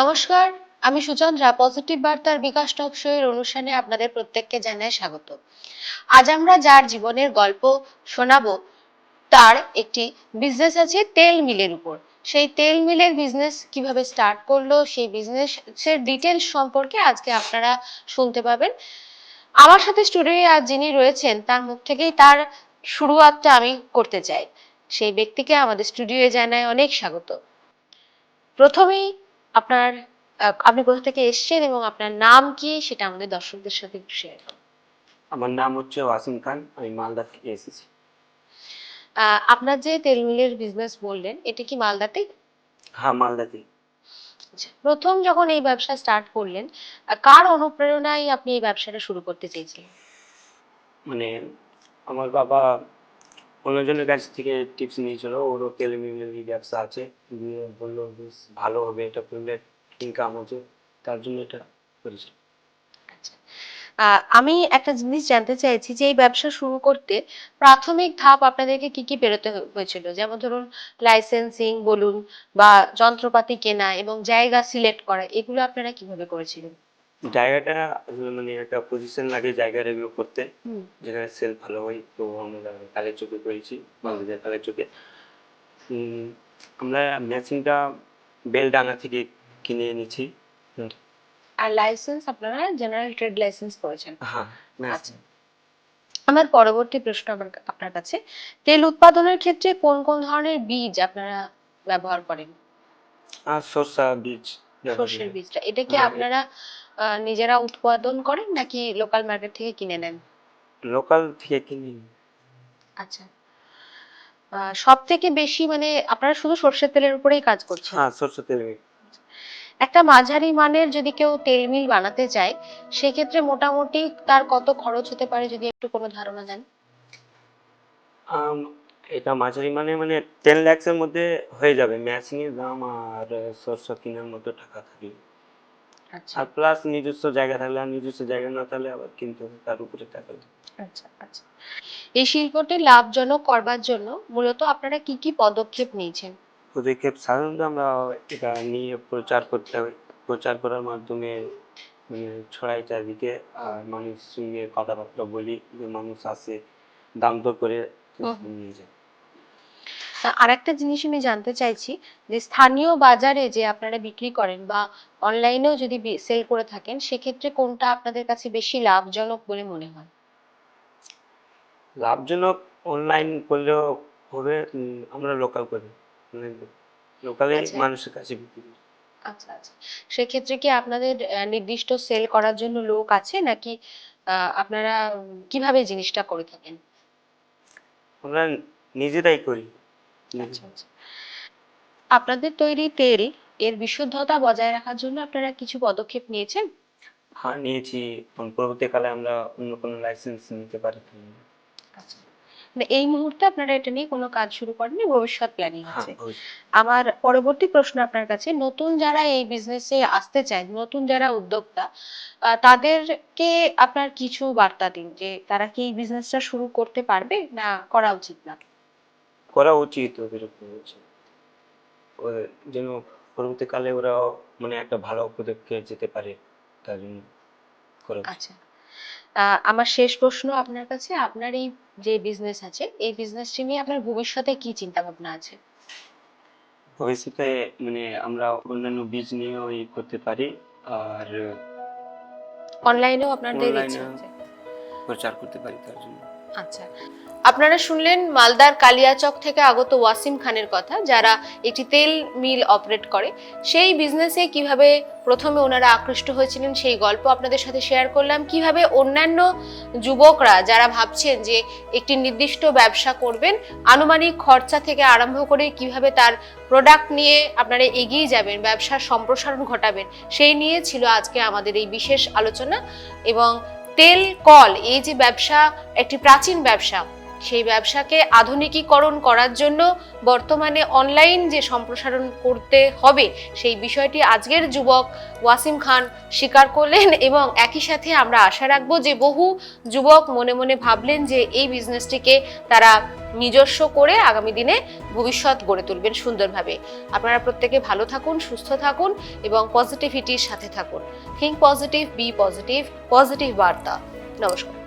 নমস্কার, আমি সুচন্দ্রা পজিটিভ বার্তার বিকাশ টক শো এর অনুষ্ঠানে আপনাদের প্রত্যেককে জানাই স্বাগত। আজ আমরা যার জীবনের গল্প শোনাবো, তার একটি বিজনেস আছে তেল মিলের উপর। সেই তেল মিলের বিজনেস কীভাবে স্টার্ট করল, সেই বিজনেসের ডিটেলস সম্পর্কে আজকে আপনারা শুনতে পাবেন। আমার সাথে স্টুডিওয়ে আজ যিনি রয়েছেন, তার মুখ থেকেই তার শুরুয়াতটা আমি করতে চাই। সেই ব্যক্তিকে আমাদের স্টুডিওয়ে জানাই অনেক স্বাগত। প্রথমেই আপনার আপনি কোথা থেকে এসেছেন এবং আপনার নাম কি সেটা আমাদের দর্শকদের সাথে একটু শেয়ার করুন। আমার নাম হচ্ছে ওয়াসিম খান আমি মালদা থেকে এসেছি আপনার যে তেল মিলের বিজনেস বললেন এটা কি মালদাতে? হ্যাঁ মালদাতে। আচ্ছা, প্রথম যখন এই ব্যবসা স্টার্ট করলেন কার অনুপ্রেরণায় আপনি এই ব্যবসাটা শুরু করতে চেয়েছিলেন? মানে আমার বাবা অন্যজনের কাছ থেকে টিপস নিয়েছিল, ওরও তেল মিলের ব্যবসা আছে। দিয়ে বলল, বেশ, ভালো হবে এটা করলে ইনকাম হচ্ছে, তার জন্য এটা করেছি। আচ্ছা। আমি একটা জিনিস জানতে চাইছি যে এই ব্যবসা শুরু করতে প্রাথমিক ধাপ আপনাদেরকে কি কি পেরোতে হয়েছিল? যেমন ধরুন লাইসেন্সিং বলুন বা যন্ত্রপাতি কেনা এবং জায়গা সিলেক্ট করা, এগুলো আপনারা কীভাবে করেছিলেন? জায়গাটা মানে একটা পজিশন লাগে জায়গা রিভিউ করতে। যেখানে সেল ভালো হয় তো আমরা কালের চোখে করেছি মালদার কালের চোখে। আমরা মেশিনটা বেলডাঙ্গা থেকে কিনে এনেছি। আর লাইসেন্স আপনারা জেনারেল ট্রেড লাইসেন্স করেছেন। হ্যাঁ আচ্ছা। আমার পরবর্তী প্রশ্ন আমার আপনার কাছে। তেল উৎপাদনের ক্ষেত্রে কোন কোন ধরনের বীজ আপনারা ব্যবহার করেন? আর সরষা বীজ সর্ষের বীজটা। এটা কি হ্যাঁ। আপনারা নিজেরা উৎপাদন করেন নাকি লোকাল মার্কেট থেকে কিনে নেন? লোকাল থেকে কিনি। আচ্ছা। সব থেকে বেশি মানে আপনারা শুধু সর্ষের তেলের উপরেই কাজ করছেন? হ্যাঁ সরষে তেল একটা মাঝারি মানের যদি কেউ তেল মিল বানাতে চায় সেক্ষেত্রে মোটামুটি তার কত খরচ হতে পারে যদি একটু কোনো ধারণা দেন? এটা মাঝারি মানে মানে টেন ল্যাক্স এর মধ্যে হয়ে যাবে। এর দাম আর সরষে কেনার মতো টাকা থাকবে আর প্লাস নিজস্ব জায়গা থাকলে আর নিজস্ব জায়গা না থাকলে আবার কিনতে হবে তার উপরে টাকা আচ্ছা আচ্ছা। এই শিল্পটি লাভজনক করবার জন্য মূলত আপনারা কি কি পদক্ষেপ নিয়েছেন? পদক্ষেপ সাধারণত আমরা এটা নিয়ে প্রচার করতে হবে। প্রচার করার মাধ্যমে মানে ছড়াই চারিদিকে আর মানুষের সঙ্গে কথাবার্তা বলি যে মানুষ আসে দাম দর করে নিয়ে যায়। আর একটা জিনিস আমি জানতে চাইছি যে স্থানীয় বাজারে যে আপনারা বিক্রি করেন বা অনলাইনেও যদি সেল করে থাকেন সেক্ষেত্রে কোনটা আপনাদের কাছে বেশি লাভজনক বলে মনে হয়? লাভজনক অনলাইন করলেও হবে আমরা লোকাল করি লোকালে। মানুষের কাছে বিক্রি করি। আচ্ছা আচ্ছা। সেক্ষেত্রে কি আপনাদের নির্দিষ্ট সেল করার জন্য লোক আছে? নাকি আপনারা কীভাবে জিনিসটা করে থাকেন? আমরা নিজেরাই করি। আচ্ছা আচ্ছা। আপনাদের তৈরি তেল এর বিশুদ্ধতা বজায় রাখার জন্য আপনারা কিছু পদক্ষেপ নিয়েছেন? হ্যাঁ নিয়েছি। পরবর্তীকালে আমরা অন্য কোনো লাইসেন্স নিতে পারি আচ্ছা। মানে এই মুহূর্তে আপনারা এটা নিয়ে কোনো কাজ শুরু করেননি ভবিষ্যৎ প্ল্যানিং আছে? আমার পরবর্তী প্রশ্ন আপনার কাছে নতুন যারা এই বিজনেসে আসতে চায় নতুন যারা উদ্যোক্তা তাদেরকে আপনার কিছু বার্তা দিন যে তারা কি এই বিজনেসটা শুরু করতে পারবে না করা উচিত না? করা উচিত ওদের যেন পরবর্তীকালে ওরা মানে একটা ভালো পদক্ষেপে যেতে পারে তার জন্য করা। আচ্ছা। আহ, আমার শেষ প্রশ্ন আপনার কাছে। আপনার এই যে বিজনেস আছে এই বিজনেসটি নিয়ে আপনার ভবিষ্যতে কি চিন্তা ভাবনা আছে? ভবিষ্যতে মানে আমরা অন্যান্য বীজ নিয়েও ই করতে পারি আর অনলাইনেও আপনাদের ইচ্ছা। আছে? প্রচার করতে পারি তার জন্য। আচ্ছা। আপনারা শুনলেন মালদার কালিয়াচক থেকে আগত ওয়াসিম খানের কথা, যারা একটি তেল মিল অপারেট করে। সেই বিজনেসে কীভাবে প্রথমে ওনারা আকৃষ্ট হয়েছিলেন সেই গল্প আপনাদের সাথে শেয়ার করলাম। কীভাবে অন্যান্য যুবকরা যারা ভাবছেন যে একটি নির্দিষ্ট ব্যবসা করবেন, আনুমানিক খরচা থেকে আরম্ভ করে কীভাবে তার প্রোডাক্ট নিয়ে আপনারা এগিয়ে যাবেন, ব্যবসার সম্প্রসারণ ঘটাবেন, সেই নিয়ে ছিল আজকে আমাদের এই বিশেষ আলোচনা। এবং তেল কল, এই যে ব্যবসা, একটি প্রাচীন ব্যবসা সেই ব্যবসাকে আধুনিকীকরণ করার জন্য বর্তমানে অনলাইন যে সম্প্রসারণ করতে হবে, সেই বিষয়টি আজকের যুবক ওয়াসিম খান স্বীকার করলেন এবং একই সাথে আমরা আশা রাখব যে বহু যুবক মনে মনে ভাবলেন যে এই বিজনেসটিকে তারা নিজস্ব করে আগামী দিনে ভবিষ্যৎ গড়ে তুলবেন সুন্দরভাবে। আপনারা প্রত্যেকে ভালো থাকুন, সুস্থ থাকুন এবং পজিটিভিটির সাথে থাকুন। Think positive be positive positive বার্তা। নমস্কার।